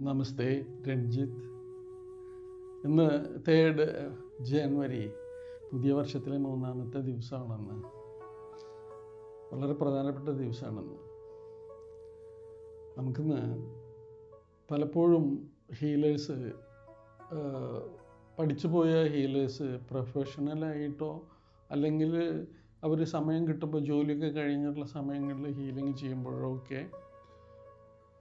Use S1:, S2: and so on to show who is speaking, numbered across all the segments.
S1: നമസ്തേ രഞ്ജിത്ത്. ഇന്ന് തേർഡ് ജനുവരി പുതിയ വർഷത്തിലെ മൂന്നാമത്തെ ദിവസമാണെന്ന്. വളരെ പ്രധാനപ്പെട്ട ദിവസമാണെന്ന്. നമുക്കിന്ന് പലപ്പോഴും ഹീലേഴ്സ് പഠിച്ചു പോയ ഹീലേഴ്സ് പ്രൊഫഷണലായിട്ടോ അല്ലെങ്കിൽ അവർ സമയം കിട്ടുമ്പോൾ ജോലിയൊക്കെ കഴിഞ്ഞിട്ടുള്ള സമയങ്ങളിൽ ഹീലിംഗ് ചെയ്യുമ്പോഴോ ഒക്കെ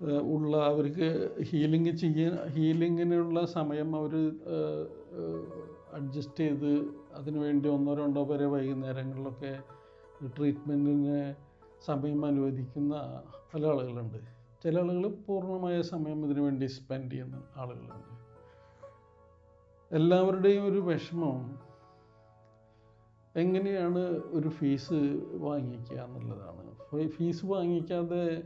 S1: ഉള്ള അവർക്ക് ഹീലിംഗ് ചെയ്യാൻ ഹീലിങ്ങിനുള്ള സമയം അവർ അഡ്ജസ്റ്റ് ചെയ്ത് അതിനു വേണ്ടി ഒന്നോ രണ്ടോ പേരെ വൈകുന്നേരങ്ങളിലൊക്കെ ട്രീറ്റ്മെന്റിന് സമയം അനുവദിക്കുന്ന പല ആളുകളുണ്ട്. ചില ആളുകൾ പൂർണമായ സമയം ഇതിനു വേണ്ടി സ്പെൻഡ് ചെയ്യുന്ന ആളുകളുണ്ട്. എല്ലാവരുടെയും ഒരു വിഷമം എങ്ങനെയാണ് ഒരു ഫീസ് വാങ്ങിക്കുക എന്നുള്ളതാണ്. ഫീസ് വാങ്ങിക്കാതെ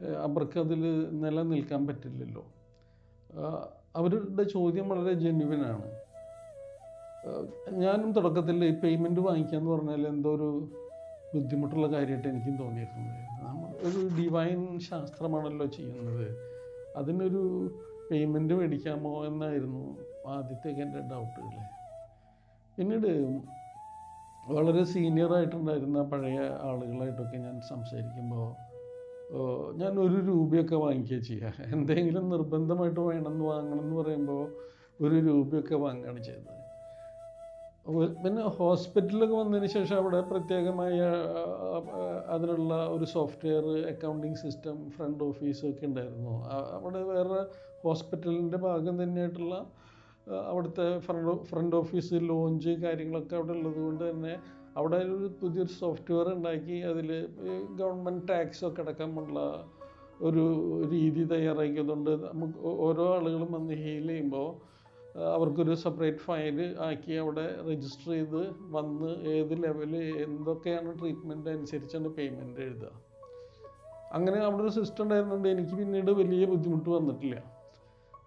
S1: അവർക്കതിൽ നിലനിൽക്കാൻ പറ്റില്ലല്ലോ. അവരുടെ ചോദ്യം വളരെ ജെന്യുവനാണ്. ഞാനും തുടക്കത്തിൽ ഈ പേയ്മെന്റ് വാങ്ങിക്കുക എന്ന് പറഞ്ഞാൽ എന്തോ ഒരു ബുദ്ധിമുട്ടുള്ള കാര്യമായിട്ട് എനിക്കും തോന്നിയിട്ടുണ്ട്. ഒരു ഡിവൈൻ ശാസ്ത്രമാണല്ലോ ചെയ്യുന്നത്. അതിനൊരു പേയ്മെന്റ് മേടിക്കാമോ എന്നായിരുന്നു ആദ്യത്തേക്ക് എന്റെ ഡൗട്ടുകൾ പിന്നീട് വളരെ സീനിയറായിട്ടുണ്ടായിരുന്ന പഴയ ആളുകളായിട്ടൊക്കെ ഞാൻ സംസാരിക്കുമ്പോൾ ഞാൻ ഒരു രൂപയൊക്കെ വാങ്ങിക്കുക ചെയ്യുക. എന്തെങ്കിലും നിർബന്ധമായിട്ട് വേണമെന്ന് വാങ്ങണം എന്ന് പറയുമ്പോൾ ഒരു രൂപയൊക്കെ വാങ്ങുകയാണ് ചെയ്തത് പിന്നെ ഹോസ്പിറ്റലൊക്കെ വന്നതിന് ശേഷം അവിടെ പ്രത്യേകമായ അതിനുള്ള ഒരു software accounting system front office ഒക്കെ ഉണ്ടായിരുന്നു. അവിടെ വേറെ ഹോസ്പിറ്റലിന്റെ ഭാഗം തന്നെയായിട്ടുള്ള അവിടുത്തെ ഫ്രണ്ട് ഫ്രണ്ട് ഓഫീസ് ലോഞ്ച് കാര്യങ്ങളൊക്കെ അവിടെ ഉള്ളത് കൊണ്ട് തന്നെ അവിടെ ഒരു പുതിയൊരു സോഫ്റ്റ്വെയർ ഉണ്ടാക്കി അതിൽ ഗവൺമെന്റ് ഒക്കെ അടക്കമുള്ള ഒരു രീതി തയ്യാറാക്കിയതുകൊണ്ട് നമുക്ക് ഓരോ ആളുകളും വന്ന് ഹീൽ ചെയ്യുമ്പോൾ അവർക്കൊരു സെപ്പറേറ്റ് ഫയൽ ആക്കി അവിടെ രജിസ്റ്റർ ചെയ്ത് വന്ന് ഏത് ലെവൽ എന്തൊക്കെയാണ് ട്രീറ്റ്മെന്റ് അനുസരിച്ചാണ് പേയ്മെന്റ് എഴുതുക. അങ്ങനെ അവിടെ ഒരു സിസ്റ്റം ഉണ്ടായിരുന്നുണ്ട് എനിക്ക് പിന്നീട് വലിയ ബുദ്ധിമുട്ട് വന്നിട്ടില്ല.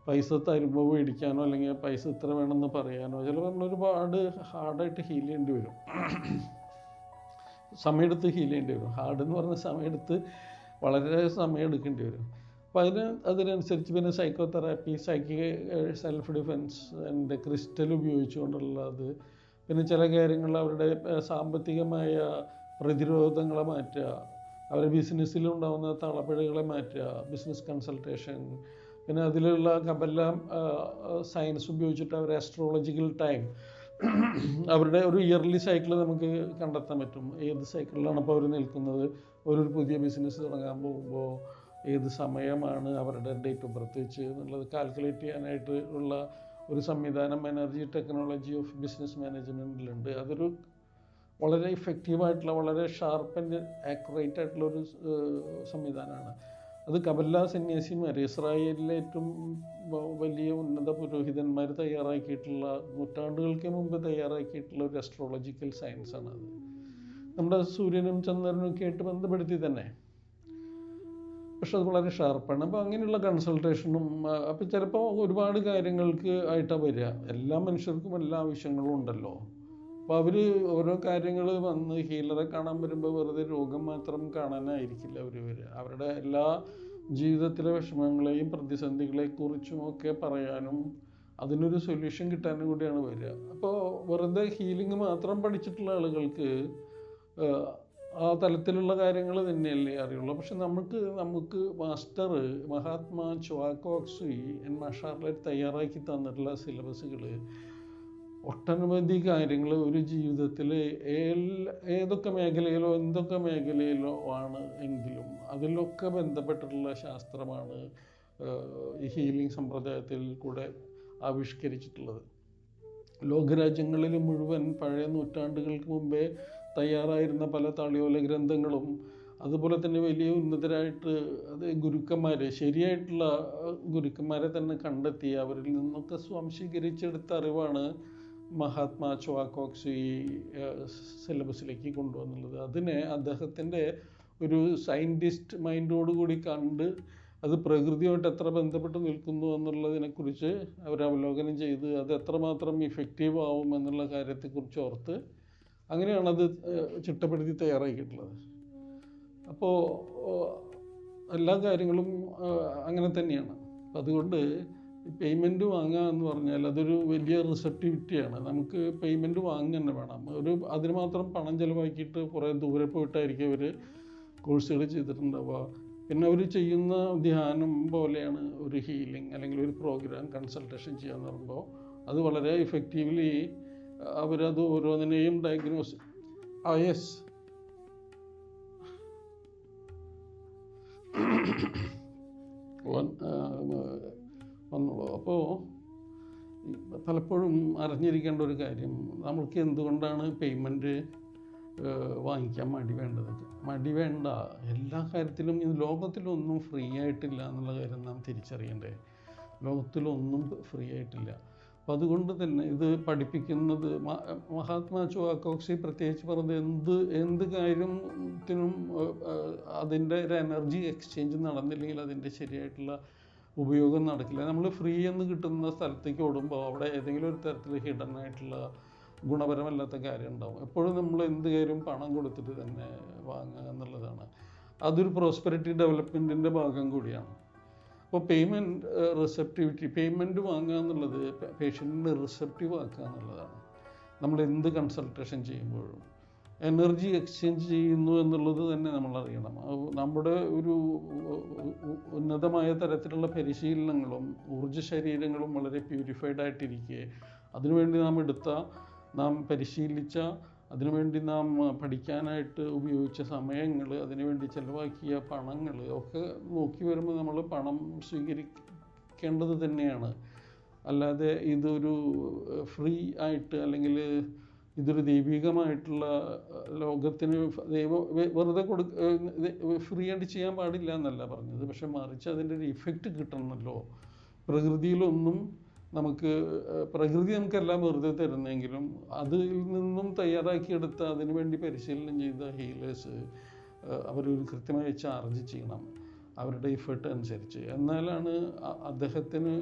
S1: പൈസ തരുമ്പോൾ മേടിക്കാനോ അല്ലെങ്കിൽ പൈസ ഇത്ര വേണമെന്ന് പറയാനോ ചിലപ്പോൾ നമ്മൾ ഒരുപാട് ഹാർഡായിട്ട് ഹീൽ ചെയ്യേണ്ടി വരും. സമയമെടുത്ത് ഹീൽ ചെയ്യേണ്ടി വരും. ഹാർഡ് എന്ന് പറഞ്ഞ സമയമെടുത്ത് വളരെ സമയം എടുക്കേണ്ടി വരും. അപ്പോൾ അതിന് അതിനനുസരിച്ച് പിന്നെ psychotherapy psyche self defence and crystal ഉപയോഗിച്ചുകൊണ്ടുള്ളത് പിന്നെ ചില കാര്യങ്ങൾ അവരുടെ സാമ്പത്തികമായ പ്രതിരോധങ്ങളെ മാറ്റുക. അവരുടെ ബിസിനസ്സിലുണ്ടാകുന്ന തളപ്പിഴകളെ മാറ്റുക. ബിസിനസ് കൺസൾട്ടേഷൻ പിന്നെ അതിലുള്ള കബല്ല സയൻസ് ഉപയോഗിച്ചിട്ട് അവർ ആസ്ട്രോളജിക്കൽ ടൈം അവരുടെ ഒരു ഇയർലി സൈക്കിൾ നമുക്ക് കണ്ടെത്താൻ പറ്റും. ഏത് സൈക്കിളിലാണ് അപ്പോൾ അവർ നിൽക്കുന്നത്? ഒരു പുതിയ ബിസിനസ് തുടങ്ങാൻ പോകുമ്പോൾ ഏത് സമയമാണ് അവരുടെ ഡേറ്റ് ഓഫ് ബർത്ത് വെച്ച് എന്നുള്ളത് കാൽക്കുലേറ്റ് ചെയ്യാനായിട്ട് ഉള്ള ഒരു സംവിധാനം എനർജി ടെക്നോളജി ഓഫ് ബിസിനസ് മാനേജ്മെന്റിലുണ്ട് അതൊരു വളരെ ഇഫക്റ്റീവായിട്ടുള്ള വളരെ ഷാർപ്പ് ആൻഡ് ആക്യുറേറ്റ് ആയിട്ടുള്ള ഒരു സംവിധാനമാണ്. അത് കബല്ല സന്യാസിമാർ ഇസ്രായേലിലെ ഏറ്റവും വലിയ ഉന്നത പുരോഹിതന്മാർ തയ്യാറാക്കിയിട്ടുള്ള നൂറ്റാണ്ടുകൾക്ക് മുമ്പ് തയ്യാറാക്കിയിട്ടുള്ള ഒരു അസ്ട്രോളജിക്കൽ ആണ് അത്. നമ്മുടെ സൂര്യനും ചന്ദ്രനും ഒക്കെ ആയിട്ട് ബന്ധപ്പെടുത്തി തന്നെ. പക്ഷെ അത് വളരെ ഷാർപ്പാണ് അപ്പോൾ അങ്ങനെയുള്ള കൺസൾട്ടേഷനും അപ്പോൾ ചിലപ്പോൾ ഒരുപാട് കാര്യങ്ങൾക്ക് ആയിട്ടാണ് വരിക. എല്ലാ മനുഷ്യർക്കും എല്ലാ ആവശ്യങ്ങളും ഉണ്ടല്ലോ. അപ്പോൾ അവർ ഓരോ കാര്യങ്ങൾ വന്ന് ഹീലറെ കാണാൻ വരുമ്പോൾ വെറുതെ രോഗം മാത്രം കാണാനായിരിക്കില്ല അവർ വരിക. അവരുടെ എല്ലാ ജീവിതത്തിലെ വിഷമങ്ങളെയും പ്രതിസന്ധികളെക്കുറിച്ചും ഒക്കെ പറയാനും അതിനൊരു സൊല്യൂഷൻ കിട്ടാനും കൂടിയാണ് വരിക. അപ്പോൾ വെറുതെ ഹീലിംഗ് മാത്രം പഠിച്ചിട്ടുള്ള ആളുകൾക്ക് ആ തലത്തിലുള്ള കാര്യങ്ങൾ തന്നെയല്ലേ അറിയുള്ളൂ. പക്ഷെ നമുക്ക് നമുക്ക് മാസ്റ്റർ മഹാത്മാ ചുവാക്കോക്സുയി എൻ മഷാർലറ്റ് തയ്യാറാക്കി തന്നിട്ടുള്ള സിലബസുകൾ ഒട്ടനവധി കാര്യങ്ങൾ ഒരു ജീവിതത്തിൽ ഏതൊക്കെ മേഖലയിലോ എന്തൊക്കെ മേഖലയിലോ ആണ് എങ്കിലും അതിലൊക്കെ ബന്ധപ്പെട്ടിട്ടുള്ള ശാസ്ത്രമാണ് ഈ ഹീലിംഗ് സമ്പ്രദായത്തിൽ കൂടെ ആവിഷ്കരിച്ചിട്ടുള്ളത്. ലോകരാജ്യങ്ങളിൽ മുഴുവൻ പഴയ നൂറ്റാണ്ടുകൾക്ക് മുമ്പേ തയ്യാറായിരുന്ന പല താളിയോല ഗ്രന്ഥങ്ങളും അതുപോലെ തന്നെ വലിയ ഉന്നതരായിട്ട് അത് ഗുരുക്കന്മാർ ശരിയായിട്ടുള്ള ഗുരുക്കന്മാരെ തന്നെ കണ്ടെത്തി അവരിൽ നിന്നൊക്കെ സ്വാംശീകരിച്ചെടുത്ത അറിവാണ് മഹാത്മാ ചുവാക്കോക്സ് സിലബസിലേക്ക് കൊണ്ടുവന്നുള്ളത്. അതിനെ അദ്ദേഹത്തിന്റെ ഒരു സയന്റിസ്റ്റ് മൈൻഡോട് കൂടി കണ്ട് അത് പ്രകൃതിയുമായിട്ട് എത്ര ബന്ധപ്പെട്ട് നിൽക്കുന്നു എന്നുള്ളതിനെക്കുറിച്ച് അവർ അവലോകനം ചെയ്ത് അത് എത്രമാത്രം ഇഫക്റ്റീവ് ആവും എന്നുള്ള കാര്യത്തെക്കുറിച്ച് ഓർത്ത് അങ്ങനെയാണ് അത് ചിട്ടപ്പെടുത്തി തയ്യാറാക്കിയിട്ടുള്ളത്. അപ്പോൾ എല്ലാ കാര്യങ്ങളും അങ്ങനെ തന്നെയാണ്. അതുകൊണ്ട് പേയ്മെന്റ് വാങ്ങുക എന്ന് പറഞ്ഞാൽ അതൊരു വലിയ റിസപ്റ്റിവിറ്റിയാണ് നമുക്ക് പേയ്മെന്റ് വാങ്ങുക തന്നെ വേണം. ഒരു അതിന് മാത്രം പണം ചിലവാക്കിയിട്ട് കുറേ ദൂരെ പോയിട്ടായിരിക്കും അവർ കോഴ്സുകൾ ചെയ്തിട്ടുണ്ടാവുക. പിന്നെ അവർ ചെയ്യുന്ന ധ്യാനം പോലെയാണ് ഒരു ഹീലിംഗ് അല്ലെങ്കിൽ ഒരു പ്രോഗ്രാം കൺസൾട്ടേഷൻ ചെയ്യാന്ന് പറയുമ്പോൾ അത് വളരെ ഇഫക്റ്റീവ്ലി അവരത് ഓരോന്നിനെയും ഡയഗ്നോസ് ആ യെസ് വന്നു. അപ്പോൾ പലപ്പോഴും അറിഞ്ഞിരിക്കേണ്ട ഒരു കാര്യം നമ്മൾക്ക് എന്തുകൊണ്ടാണ് പേയ്മെന്റ് വാങ്ങിക്കാൻ മടി വേണ്ടത്? മടി വേണ്ട. എല്ലാ കാര്യത്തിലും ഈ ലോകത്തിലൊന്നും ഫ്രീ ആയിട്ടില്ല എന്നുള്ള കാര്യം നാം തിരിച്ചറിയണ്ടേ. ലോകത്തിലൊന്നും ഫ്രീ ആയിട്ടില്ല. അപ്പം അതുകൊണ്ട് തന്നെ ഇത് പഠിപ്പിക്കുന്നത് മഹാത്മാ ചുവാക്കോക്സി പ്രത്യേകിച്ച് പറഞ്ഞത് എന്ത് എന്ത് കാര്യത്തിനും അതിന്റെ ഒരു എനർജി എക്സ്ചേഞ്ച് നടന്നില്ലെങ്കിൽ അതിന്റെ ശരിയായിട്ടുള്ള ഉപയോഗം നടക്കില്ല. നമ്മൾ ഫ്രീ എന്ന് കിട്ടുന്ന സ്ഥലത്തേക്ക് ഓടുമ്പോൾ അവിടെ ഏതെങ്കിലും ഒരു തരത്തിൽ ഹിഡൻ ആയിട്ടുള്ള ഗുണപരമല്ലാത്ത കാര്യം ഉണ്ടാവും. എപ്പോഴും നമ്മൾ എന്ത് കാര്യം പണം കൊടുത്തിട്ട് തന്നെ വാങ്ങുക എന്നുള്ളതാണ്. അതൊരു പ്രോസ്പെരിറ്റി ഡെവലപ്മെന്റിന്റെ ഭാഗം കൂടിയാണ്. അപ്പോൾ പേയ്മെന്റ് റിസെപ്റ്റിവിറ്റി പേയ്മെന്റ് വാങ്ങുക എന്നുള്ളത് പേഷ്യന്റിന് റിസെപ്റ്റീവ് ആക്കുക എന്നുള്ളതാണ്. നമ്മൾ എന്ത് കൺസൾട്ടേഷൻ ചെയ്യുമ്പോഴും എനർജി എക്സ്ചേഞ്ച് ചെയ്യുന്നു എന്നുള്ളത് തന്നെ നമ്മൾ അറിയണം നമ്മുടെ ഒരു ഉന്നതമായ തരത്തിലുള്ള പരിശീലനങ്ങളും ഊർജ ശരീരങ്ങളും വളരെ പ്യൂരിഫൈഡ് ആയിട്ടിരിക്കെ. അതിനുവേണ്ടി നാം എടുത്ത നാം പരിശീലിച്ച അതിനുവേണ്ടി നാം പഠിക്കാനായിട്ട് ഉപയോഗിച്ച സമയങ്ങൾ അതിനുവേണ്ടി ചെലവാക്കിയ പണങ്ങൾ ഒക്കെ നോക്കി വരുമ്പോൾ നമ്മൾ പണം സ്വീകരിക്കേണ്ടത് തന്നെയാണ്. അല്ലാതെ ഇതൊരു ഫ്രീ ആയിട്ട് അല്ലെങ്കിൽ ഇതൊരു ദൈവികമായിട്ടുള്ള ലോകത്തിന് ദൈവ വെറുതെ കൊടു ഫ്രീ ആയിട്ട് ചെയ്യാൻ പാടില്ല എന്നല്ല പറഞ്ഞത്. പക്ഷെ മറിച്ച് അതിന്റെ ഒരു ഇഫക്റ്റ് കിട്ടണമല്ലോ. പ്രകൃതിയിലൊന്നും നമുക്ക് പ്രകൃതി നമുക്കെല്ലാം വെറുതെ തരുന്നെങ്കിലും അതിൽ നിന്നും തയ്യാറാക്കിയെടുത്ത അതിനു വേണ്ടി പരിശീലനം ചെയ്ത ഹീലേഴ്സ് അവരൊരു കൃത്യമായി ചാർജ് ചെയ്യണം. അവരുടെ ഇഫേർട്ട് അനുസരിച്ച്. എന്നാലാണ് അദ്ദേഹത്തിന്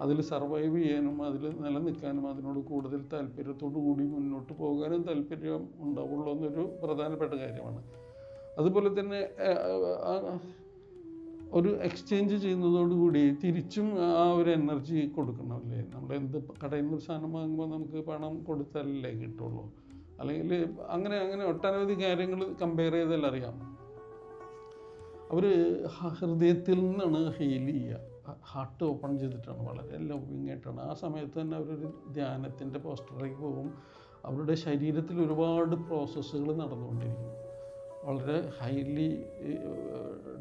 S1: അതിൽ സർവൈവ് ചെയ്യാനും അതിൽ നിലനിൽക്കാനും അതിനോട് കൂടുതൽ താല്പര്യത്തോടു കൂടി മുന്നോട്ട് പോകാനും താല്പര്യം ഉണ്ടാവുള്ളൂ എന്നൊരു പ്രധാനപ്പെട്ട കാര്യമാണ്. അതുപോലെ തന്നെ ഒരു എക്സ്ചേഞ്ച് ചെയ്യുന്നതോടുകൂടി തിരിച്ചും ആ ഒരു എനർജി കൊടുക്കണമല്ലേ? നമ്മൾ എന്ത് കടയിൽ നിന്ന് സാധനം വാങ്ങുമ്പോൾ നമുക്ക് പണം കൊടുത്താലല്ലേ കിട്ടുള്ളൂ? അല്ലെങ്കിൽ അങ്ങനെ അങ്ങനെ ഒട്ടനവധി കാര്യങ്ങൾ കമ്പയർ ചെയ്താൽ അറിയാം. അവർ ഹൃദയത്തിൽ നിന്നാണ് ഹീൽ ചെയ്യുക. ഹാർട്ട് ഓപ്പൺ ചെയ്തിട്ടാണ് വളരെ ലവിങ് ആയിട്ടാണ്. ആ സമയത്ത് തന്നെ അവരൊരു ധ്യാനത്തിന്റെ പോസ്റ്ററിലേക്ക് പോകും. അവരുടെ ശരീരത്തിൽ ഒരുപാട് പ്രോസസ്സുകൾ നടന്നുകൊണ്ടിരിക്കും. വളരെ ഹൈലി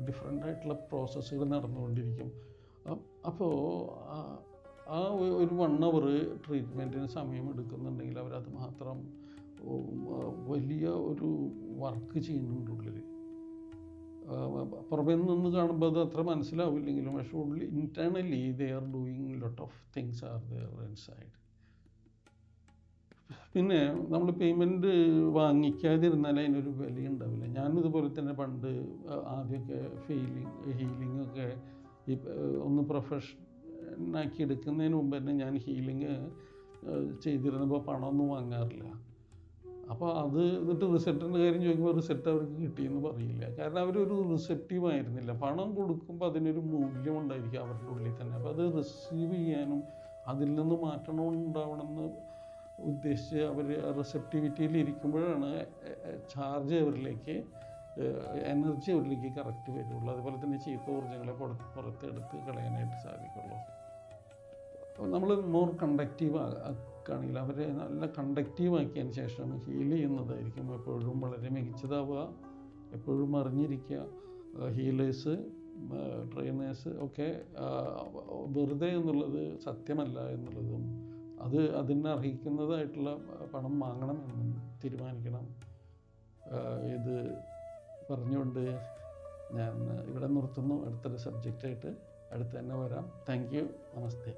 S1: ഡിഫറെന്റ് ആയിട്ടുള്ള പ്രോസസ്സുകൾ നടന്നുകൊണ്ടിരിക്കും. അപ്പോൾ ആ ഒരു വൺ അവർ ട്രീറ്റ്മെന്റിന് സമയം എടുക്കുന്നുണ്ടെങ്കിൽ അവരത് മാത്രം വലിയ ഒരു വർക്ക് ചെയ്യുന്നുണ്ട് ഉള്ളിൽ പുറമേ നിന്ന് കാണുമ്പോൾ അത് അത്ര മനസ്സിലാവില്ലെങ്കിലും പക്ഷെ ഉള്ളിൽ internally they are doing lot of things are there inside പിന്നെ നമ്മൾ പേയ്മെന്റ് വാങ്ങിക്കാതിരുന്നാൽ അതിനൊരു വില ഉണ്ടാവില്ല ഞാനും ഇതുപോലെ തന്നെ പണ്ട് ആദ്യമൊക്കെ ഫീലിംഗ് ഹീലിംഗ് ഒക്കെ ഒന്ന് പ്രൊഫഷനാക്കി എടുക്കുന്നതിന് മുമ്പ് തന്നെ ഞാൻ ഹീലിംഗ് ചെയ്തിരുന്നപ്പോൾ പണമൊന്നും വാങ്ങാറില്ല. അപ്പോൾ അത് എന്നിട്ട് റിസൾട്ടിന്റെ കാര്യം ചോദിക്കുമ്പോൾ റിസൾട്ട് അവർക്ക് കിട്ടിയെന്ന് പറയില്ല. കാരണം അവരൊരു റിസെപ്റ്റീവ് ആയിരുന്നില്ല. പണം കൊടുക്കുമ്പോൾ അതിനൊരു മൂല്യം ഉണ്ടായിരിക്കും അവരുടെ ഉള്ളിൽ തന്നെ. അപ്പോൾ അത് റിസീവ് ചെയ്യാനും അതിൽ നിന്ന് മാറ്റണം ഉണ്ടാവണമെന്ന് ഉദ്ദേശിച്ച് അവർ റിസെപ്റ്റിവിറ്റിയിൽ ഇരിക്കുമ്പോഴാണ് ചാർജ് അവരിലേക്ക് എനർജി അവരിലേക്ക് കറക്റ്റ് വരുള്ളൂ. അതുപോലെ തന്നെ ചീത്ത ഊർജങ്ങളെ പുറത്ത് പുറത്തെടുത്ത് കളയാനായിട്ട് സാധിക്കുള്ളൂ. നമ്മൾ മോർ കണ്ടക്റ്റീവ് ആക്കുകയാണെങ്കിൽ അവരെ നല്ല കണ്ടക്റ്റീവ് ആക്കിയതിന് ശേഷം ഹീൽ ചെയ്യുന്നതായിരിക്കും. എപ്പോഴും വളരെ മികച്ചതാവുക. എപ്പോഴും അറിഞ്ഞിരിക്കുക. ഹീലേഴ്സ് ട്രെയിനേഴ്സ് ഒക്കെ വെറുതെ എന്നുള്ളത് സത്യമല്ല എന്നുള്ളതും അത് അതിന് അർഹിക്കുന്നതായിട്ടുള്ള പണം വാങ്ങണമെന്നും തീരുമാനിക്കണം. ആ, ഇത് പറഞ്ഞുകൊണ്ട് ഞാൻ ഇവിടെ നിർത്തുന്നു. അടുത്തൊരു സബ്ജക്റ്റായിട്ട് അടുത്ത് തന്നെ വരാം. Thank you namaste